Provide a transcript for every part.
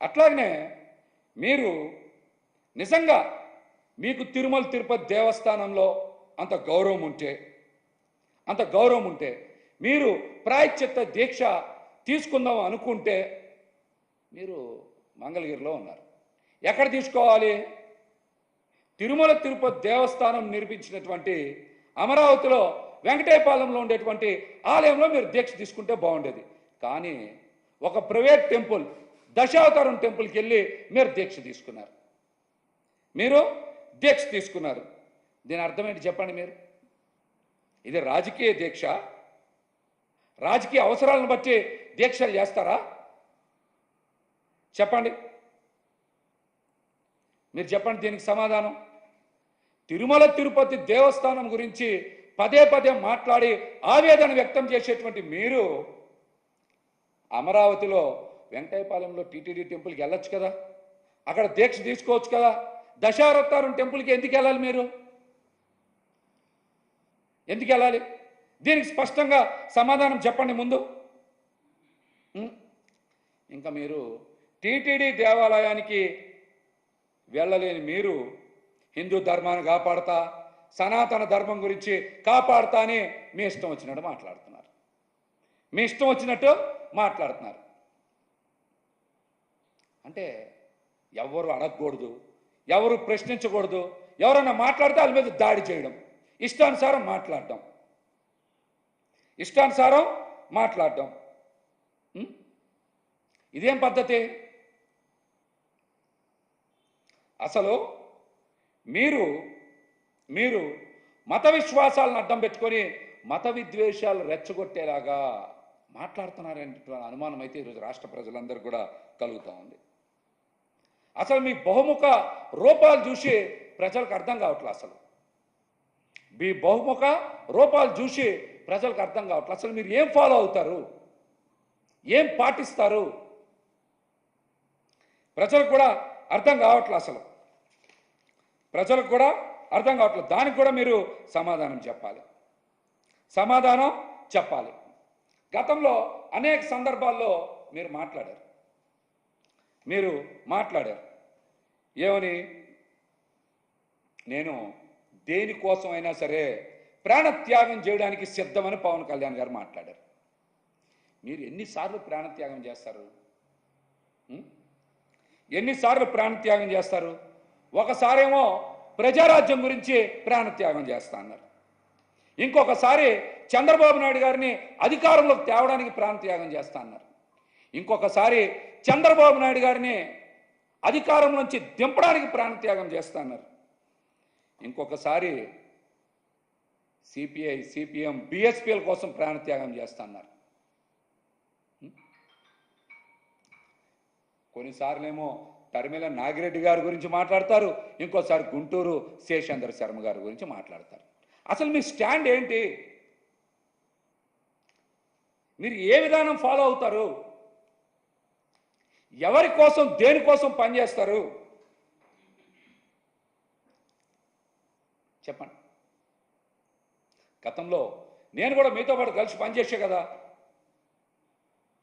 అట్లాగనే మీరు నిజంగా మీకు తిరుమల తిరుపతి దేవస్థానంలో అంత గౌరవం ఉంటే అంత గౌరవం ఉంటే మీరు ప్రాయశ్చిత్త దీక్ష తీసుకుందాం అనుకుంటే మీరు మంగళగిరిలో ఉన్నారు. ఎక్కడ తీసుకోవాలి? తిరుమల తిరుపతి దేవస్థానం నిర్మించినటువంటి అమరావతిలో వెంకటేపాలెంలో ఉండేటువంటి ఆలయంలో మీరు దీక్ష తీసుకుంటే బాగుండేది. కానీ ఒక ప్రైవేట్ టెంపుల్ దశావతారం టెంపుల్కి వెళ్ళి మీరు దీక్ష తీసుకున్నారు. మీరు దీక్ష తీసుకున్నారు. దీని అర్థం ఏంటి చెప్పండి మీరు? ఇది రాజకీయ దీక్ష. రాజకీయ అవసరాలను బట్టి దీక్షలు చేస్తారా? చెప్పండి. మీరు చెప్పండి దీనికి సమాధానం. తిరుమల తిరుపతి దేవస్థానం గురించి పదే పదే మాట్లాడి ఆవేదన వ్యక్తం చేసేటువంటి మీరు అమరావతిలో వెంకటాయపాలెంలో టీటీడీ టెంపుల్కి వెళ్ళొచ్చు కదా? అక్కడ దీక్ష తీసుకోవచ్చు కదా? దశావతారం టెంపుల్కి ఎందుకు వెళ్ళాలి మీరు? ఎందుకు వెళ్ళాలి? దీనికి స్పష్టంగా సమాధానం చెప్పండి ముందు. ఇంకా మీరు టీటీడీ దేవాలయానికి వెళ్ళలేని మీరు హిందూ ధర్మాన్ని కాపాడతా సనాతన ధర్మం గురించి కాపాడతా అని మీ ఇష్టం వచ్చినట్టు మాట్లాడుతున్నారు. మీ ఇష్టం వచ్చినట్టు మాట్లాడుతున్నారు. అంటే ఎవరు అడగకూడదు ఎవరు ప్రశ్నించకూడదు ఎవరైనా మాట్లాడితే వాళ్ళ మీద దాడి చేయడం ఇష్టానుసారం మాట్లాడడం. ఇష్టానుసారం మాట్లాడడం. ఇదేం పద్ధతి? అసలు మీరు మీరు మత విశ్వాసాలను అడ్డం పెట్టుకొని మత విద్వేషాలు రెచ్చగొట్టేలాగా మాట్లాడుతున్నారనే అనుమానం అయితే ఈరోజు రాష్ట్ర ప్రజలందరూ కూడా కలుగుతూ ఉంది. అసలు మీ బహుముఖ రూపాలు చూసి ప్రజలకు అర్థం కావట్లేదు అసలు. మీ బహుముఖ రూపాలు చూసి ప్రజలకు అర్థం కావట్లేదు అసలు మీరు ఏం ఫాలో అవుతారు? ఏం పాటిస్తారు? ప్రజలకు కూడా అర్థం కావట్లేదు అసలు. ప్రజలకు కూడా అర్థం కావట్లేదు దానికి కూడా మీరు సమాధానం చెప్పాలి. సమాధానం చెప్పాలి. గతంలో అనేక సందర్భాల్లో మీరు మాట్లాడారు. మీరు మాట్లాడారు. ఏమని? నేను దేనికోసం అయినా సరే ప్రాణత్యాగం చేయడానికి సిద్ధమని పవన్ కళ్యాణ్ గారు మాట్లాడారు. మీరు ఎన్నిసార్లు ప్రాణత్యాగం చేస్తారు? ఎన్నిసార్లు ప్రాణత్యాగం చేస్తారు? ఒకసారేమో ప్రజారాజ్యం గురించి ప్రాణత్యాగం చేస్తా అన్నారు. ఇంకొకసారి చంద్రబాబు నాయుడు గారిని అధికారంలోకి తేవడానికి ప్రాణత్యాగం చేస్తా అన్నారు. ఇంకొకసారి చంద్రబాబు నాయుడు గారిని అధికారం నుంచి దింపడానికి ప్రాణత్యాగం చేస్తున్నారు. ఇంకొకసారి సిపిఐ సిపిఎం బిఎస్పీల కోసం ప్రాణత్యాగం చేస్తున్నారు. కొన్నిసార్లు కొన్నిసార్లేమో టర్మిల నాగిరెడ్డి గారి గురించి మాట్లాడతారు ఇంకోసారి గుంటూరు శేషేంద్ర శర్మ గారి గురించి మాట్లాడతారు. అసలు మీ స్టాండ్ ఏంటి? మీరు ఏ విధానం ఫాలో అవుతారు? ఎవరి కోసం దేనికోసం పనిచేస్తారు చెప్పండి. గతంలో నేను కూడా మీతో పాటు కలిసి పనిచేసా కదా.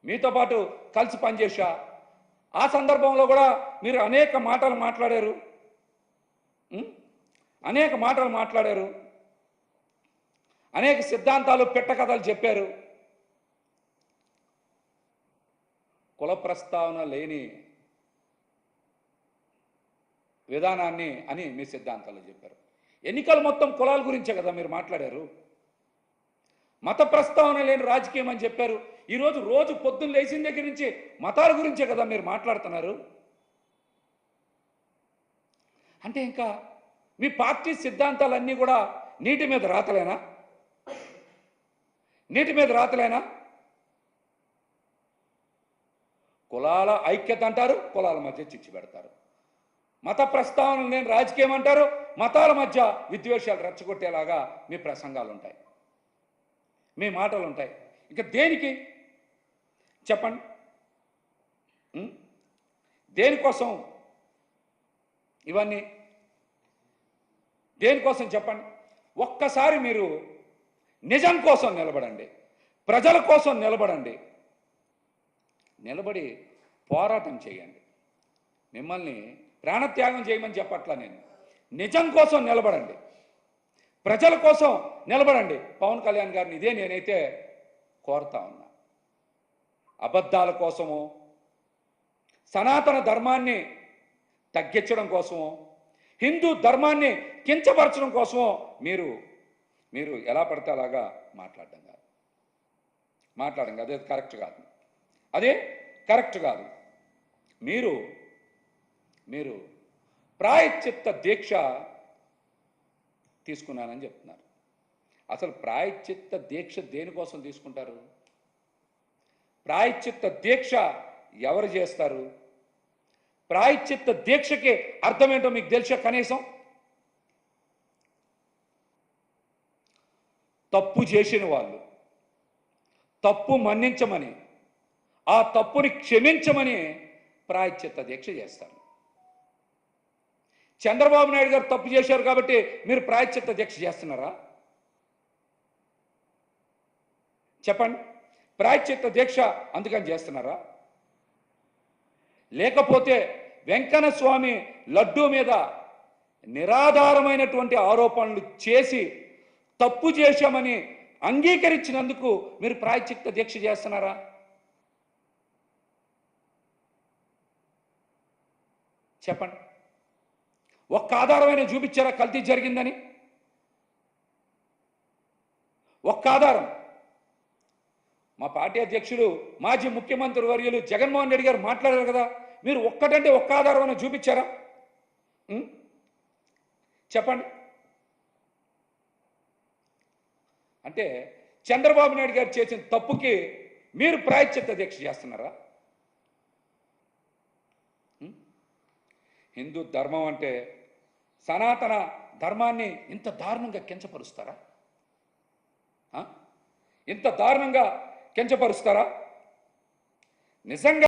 మీతో పాటు కలిసి పనిచేసా. ఆ సందర్భంలో కూడా మీరు అనేక మాటలు మాట్లాడారు. అనేక మాటలు మాట్లాడారు. అనేక సిద్ధాంతాలు పెట్టకథలు చెప్పారు. కుల ప్రస్తావన లేని విధానాన్ని అని మీ సిద్ధాంతాలు చెప్పారు. ఎన్నికలు మొత్తం కులాల గురించే కదా మీరు మాట్లాడారు? మత ప్రస్తావన లేని రాజకీయం అని చెప్పారు. ఈరోజు రోజు పొద్దున్న లేచిన దగ్గర నుంచి మతాల గురించే కదా మీరు మాట్లాడుతున్నారు? అంటే ఇంకా మీ పార్టీ సిద్ధాంతాలన్నీ కూడా నీటి మీద రాతలేనా? నీటి మీద రాతలేనా? కులాల ఐక్యత అంటారు కులాల మధ్య చిచ్చు పెడతారు. మత ప్రస్తావన లేని రాజకీయం అంటారు మతాల మధ్య విద్వేషాలు రెచ్చగొట్టేలాగా మీ ప్రసంగాలు ఉంటాయి మీ మాటలు ఉంటాయి ఇంకా దేనికి? చెప్పండి. దేనికోసం? ఇవన్నీ. దేనికోసం చెప్పండి? ఒక్కసారి మీరు నిజం కోసం నిలబడండి. ప్రజల కోసం నిలబడండి. నిలబడి పోరాటం చేయండి. మిమ్మల్ని ప్రాణత్యాగం చేయమని చెప్పట్లా నేను. నిజం కోసం నిలబడండి. ప్రజల కోసం నిలబడండి. పవన్ కళ్యాణ్ గారిని ఇదే నేనైతే కోరుతా ఉన్నా. అబద్ధాల కోసము సనాతన ధర్మాన్ని తగ్గించడం కోసము హిందూ ధర్మాన్ని కించపరచడం కోసము మీరు మీరు ఎలా పడితే అలాగా మాట్లాడడం కాదు. మాట్లాడడం కాదు. అది కరెక్ట్ కాదు. అదే కరెక్ట్ కాదు. మీరు మీరు ప్రాయశ్చిత్త దీక్ష తీసుకున్నానని చెప్తున్నారు. అసలు ప్రాయశ్చిత్త దీక్ష దేనికోసం తీసుకుంటారు? ప్రాయశ్చిత్త దీక్ష ఎవరు చేస్తారు? ప్రాయశ్చిత్త దీక్షకి అర్థమేంటో మీకు తెలుసా కనీసం? తప్పు చేసిన వాళ్ళు తప్పు మన్నించమని ఆ తప్పుని క్షమించమని ప్రాయశ్చిత్త దీక్ష చేస్తారు. చంద్రబాబు నాయుడు గారు తప్పు చేశారు కాబట్టి మీరు ప్రాయశ్చిత్త దీక్ష చేస్తున్నారా? చెప్పండి. ప్రాయశ్చిత్త దీక్ష అందుకని చేస్తున్నారా? లేకపోతే వెంకన్న స్వామి లడ్డూ మీద నిరాధారమైనటువంటి ఆరోపణలు చేసి తప్పు చేశామని అంగీకరించినందుకు మీరు ప్రాయశ్చిత్త దీక్ష చేస్తున్నారా? చెప్పండి. ఒక్క ఆధారమైన చూపించారా కల్తీ జరిగిందని? ఒక్క ఆధారం. మా పార్టీ అధ్యక్షుడు మాజీ ముఖ్యమంత్రి వర్యులు జగన్మోహన్ రెడ్డి గారు మాట్లాడారు కదా మీరు ఒక్కటంటే ఒక్క ఆధారం చూపించారా? చెప్పండి. అంటే చంద్రబాబు నాయుడు గారు చేసిన తప్పుకి మీరు ప్రాయశ్చిత్త దీక్ష చేస్తున్నారా? హిందూ ధర్మం అంటే సనాతన ధర్మాన్ని ఇంత దారుణంగా కించపరుస్తారా ఆ? ఇంత దారుణంగా కించపరుస్తారా నిజంగా